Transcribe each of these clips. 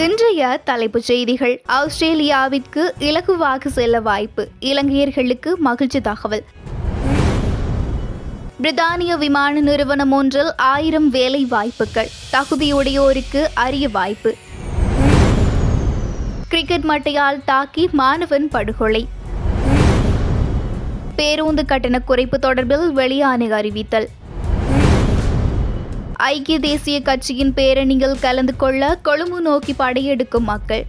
இன்றைய தலைப்புச் செய்திகள். ஆஸ்திரேலியாவிற்கு இலகுவாக செல்ல வாய்ப்பு. இலங்கையர்களுக்கு மகிழ்ச்சி தகவல். பிரித்தானிய விமான நிறுவனம் ஒன்றில் ஆயிரம் வேலை வாய்ப்புகள் தகுதியுடையோருக்கு அரிய வாய்ப்பு. கிரிக்கெட் மட்டையால் தாக்கி மாணவன் படுகொலை. பேருந்து கட்டண குறைப்பு தொடர்பில் வெளியான அறிவித்தல். ஐக்கிய தேசிய கட்சியின் பேரணியில் கலந்து கொள்ள கொழும்பு நோக்கி படையெடுக்கும் மக்கள்.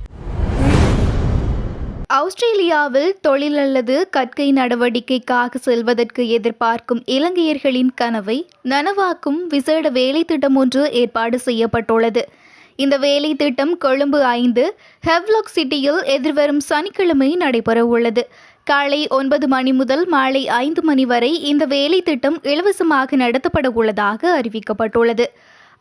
ஆஸ்திரேலியாவில் தொழில் அல்லது கற்கை நடவடிக்கைக்காக செல்வதற்கு எதிர்பார்க்கும் இலங்கையர்களின் கனவை நனவாக்கும் விசேட வேலை திட்டம் ஒன்று ஏற்பாடு செய்யப்பட்டுள்ளது. இந்த வேலை திட்டம் கொழும்பு ஐந்து ஹெவ்லாக் சிட்டியில் எதிர்வரும் சனிக்கிழமை நடைபெறவுள்ளது. காலை ஒன்பது மணி முதல் மாலை ஐந்து மணி வரை இந்த வேலை திட்டம் இலவசமாக நடத்தப்பட உள்ளதாக அறிவிக்கப்பட்டுள்ளது.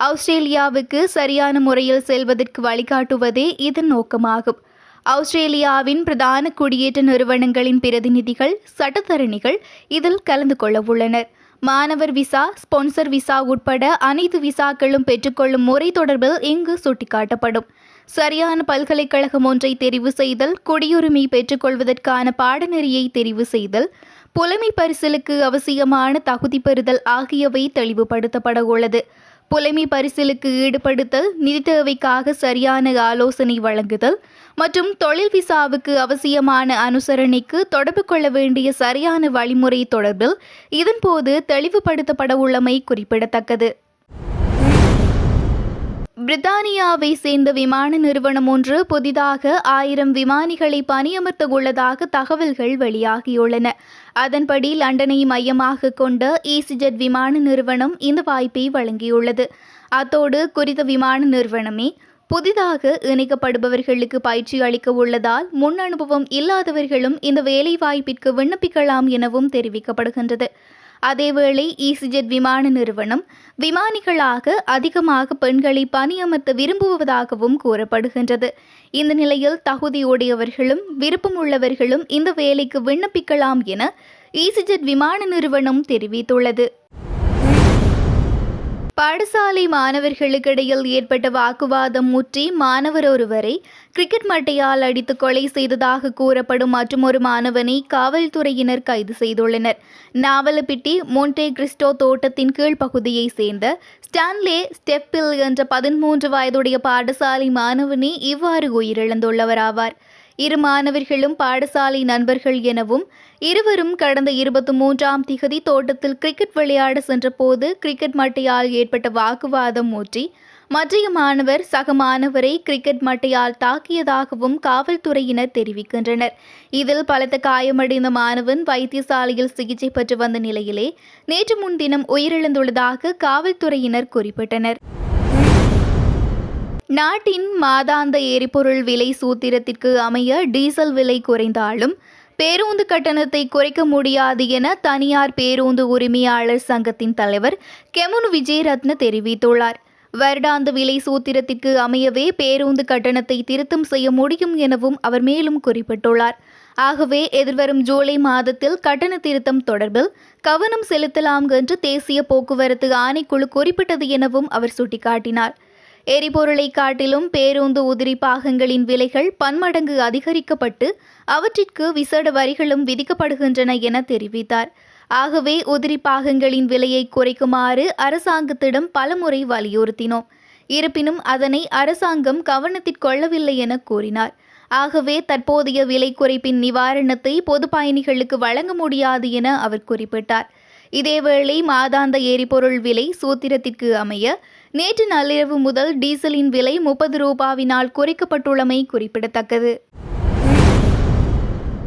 ஆஸ்திரேலியாவுக்கு சரியான முறையில் செல்வதற்கு வழிகாட்டுவதே இதன் நோக்கமாகும். ஆஸ்திரேலியாவின் பிரதான குடியேற்ற நிறுவனங்களின் பிரதிநிதிகள் சட்டத்தரணிகள் இதில் கலந்து கொள்ள உள்ளனர் மாணவர் விசா ஸ்பான்சர் விசா உட்பட அனைத்து விசாக்களும் பெற்றுக்கொள்ளும் முறை தொடர்பில் இங்கு சுட்டிக்காட்டப்படும். சரியான பல்கலைக்கழகம் ஒன்றை தெரிவு செய்தல் குடியுரிமை பெற்றுக்கொள்வதற்கான பாடநெறியை தெரிவு செய்தல் புலமை பரிசலுக்கு அவசியமான தகுதி பெறுதல் ஆகியவை தெளிவுபடுத்தப்பட உள்ளது. புலமை பரிசிலுக்கு ஈடுபடுத்தல் நிதி தேவைக்காக சரியான ஆலோசனை வழங்குதல் மற்றும் தொழில் விசாவுக்கு அவசியமான அனுசரணைக்கு தொடர்பு கொள்ள வேண்டிய சரியான வழிமுறை தொடர்பில் இதன்போது தெளிவுபடுத்தப்பட உள்ளமை குறிப்பிடத்தக்கது. பிரித்தானியாவை சேர்ந்த விமான நிறுவனம் ஒன்று புதிதாக ஆயிரம் விமானிகளை பணியமர்த்த உள்ளதாக தகவல்கள் வெளியாகியுள்ளன. அதன்படி லண்டனை மையமாக கொண்ட ஈசிஜெட் விமான நிறுவனம் இந்த வாய்ப்பை வழங்கியுள்ளது. அத்தோடு குறித்த விமான நிறுவனமே புதிதாக இணைக்கப்படுபவர்களுக்கு பயிற்சி அளிக்க உள்ளதால் முன் அனுபவம் இல்லாதவர்களும் இந்த வேலை வாய்ப்பிற்கு விண்ணப்பிக்கலாம் எனவும் தெரிவிக்கப்படுகின்றது. அதேவேளை ஈசிஜெட் விமான நிறுவனம் விமானிகளாக அதிகமாக பெண்களை பணியமர்த்த விரும்புவதாகவும் கூறப்படுகின்றது. இந்த நிலையில் தகுதியுடையவர்களும் விருப்பமுள்ளவர்களும் இந்த வேலைக்கு விண்ணப்பிக்கலாம் என ஈசிஜெட் விமான நிறுவனம் தெரிவித்துள்ளது. பாடசாலை மாணவர்களுக்கிடையில் ஏற்பட்ட வாக்குவாதம் முற்றி மாணவர் ஒருவரை கிரிக்கெட் மட்டையால் அடித்து கொலை செய்ததாக கூறப்படும் மற்றொரு மாணவனை காவல்துறையினர் கைது செய்துள்ளனர். நாவலப்பிட்டி மோன்டே கிறிஸ்டோ தோட்டத்தின் கீழ்ப்பகுதியை சேர்ந்த ஸ்டான்லே ஸ்டெப்பில் என்ற பதிமூன்று வயதுடைய பாடசாலை மாணவனே இவ்வாறு உயிரிழந்துள்ளவராவார். இரு மாணவர்களும் பாடசாலை நண்பர்கள் எனவும் இருவரும் கடந்த இருபத்தி மூன்றாம் திகதி தோட்டத்தில் கிரிக்கெட் விளையாட சென்றபோது கிரிக்கெட் மட்டையால் ஏற்பட்ட வாக்குவாதம் ஊற்றி மற்றைய மாணவர் சக மாணவரை கிரிக்கெட் மட்டையால் தாக்கியதாகவும் காவல்துறையினர் தெரிவிக்கின்றனர். இதில் பலத்த காயமடைந்த மாணவன் வைத்தியசாலையில் சிகிச்சை பெற்று வந்த நிலையிலே நேற்று முன்தினம் உயிரிழந்துள்ளதாக காவல்துறையினர் குறிப்பிட்டனர். நாட்டின் மாதாந்த எரிபொருள் விலை சூத்திரத்திற்கு அமைய டீசல் விலை குறைந்தாலும் பேருந்து கட்டணத்தை குறைக்க முடியாது என தனியார் பேருந்து உரிமையாளர் சங்கத்தின் தலைவர் கெமுன் விஜயரத்ன தெரிவித்துள்ளார். வருடாந்த விலை சூத்திரத்திற்கு அமையவே பேருந்து கட்டணத்தை திருத்தம் செய்ய முடியும் எனவும் அவர் மேலும் குறிப்பிட்டுள்ளார். ஆகவே எதிர்வரும் ஜூலை மாதத்தில் கட்டண திருத்தம் தொடர்பில் கவனம் செலுத்தலாம் என்று தேசிய போக்குவரத்து ஆணைக்குழு குறிப்பிட்டது எனவும் அவர் சுட்டிக்காட்டினார். எரிபொருளை காட்டிலும் பேருந்து உதிரி பாகங்களின் விலைகள் பன்மடங்கு அதிகரிக்கப்பட்டு அவற்றிற்கு விசேட வரிகளும் விதிக்கப்படுகின்றன என தெரிவித்தார். ஆகவே உதிரி பாகங்களின் விலையை குறைக்குமாறு அரசாங்கத்திடம் பலமுறை வலியுறுத்தினோம். இருப்பினும் அதனை அரசாங்கம் கவனத்திற்கொள்ளவில்லை என கூறினார். ஆகவே தற்போதைய விலை குறைப்பின் நிவாரணத்தை பொது பயணிகளுக்கு வழங்க முடியாது என அவர் குறிப்பிட்டார். இதேவேளை மாதாந்த எரிபொருள் விலை சூத்திரத்திற்கு அமைய நேற்று நள்ளிரவு முதல் டீசலின் விலை முப்பது ரூபாவினால் குறைக்கப்பட்டுள்ளமை குறிப்பிடத்தக்கது.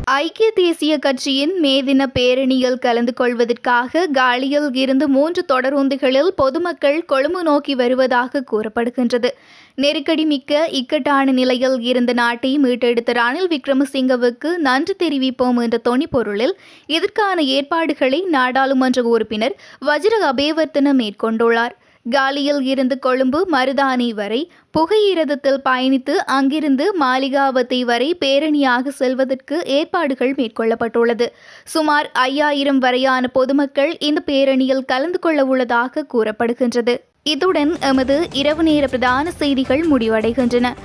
ஐக்கிய தேசிய கட்சியின் மே தின பேரணியில் கலந்து கொள்வதற்காக காலியில் இருந்து மூன்று தொடருந்துகளில் பொதுமக்கள் கொழும்பு நோக்கி வருவதாக கூறப்படுகின்றது. நெருக்கடி மிக்க இக்கட்டான நிலையில் இருந்த நாட்டை மீட்டெடுத்த ரணில் விக்ரமசிங்கவுக்கு நன்றி தெரிவிப்போம் என்ற தொனிப்பொருளில் இதற்கான ஏற்பாடுகளை நாடாளுமன்ற உறுப்பினர் வஜ்ர அபேவர்த்தன மேற்கொண்டுள்ளார். காலியில் இருந்து கொழும்பு மருதானி வரை புகையிரதத்தில் பயணித்து அங்கிருந்து மாளிகாவத்தை வரை பேரணியாக செல்வதற்கு ஏற்பாடுகள் மேற்கொள்ளப்பட்டுள்ளது. சுமார் ஐயாயிரம் வரையான பொதுமக்கள் இந்த பேரணியில் கலந்து கொள்ள உள்ளதாக கூறப்படுகின்றது. இத்துடன் எமது இரவு நேர பிரதான செய்திகள் முடிவடைகின்றன.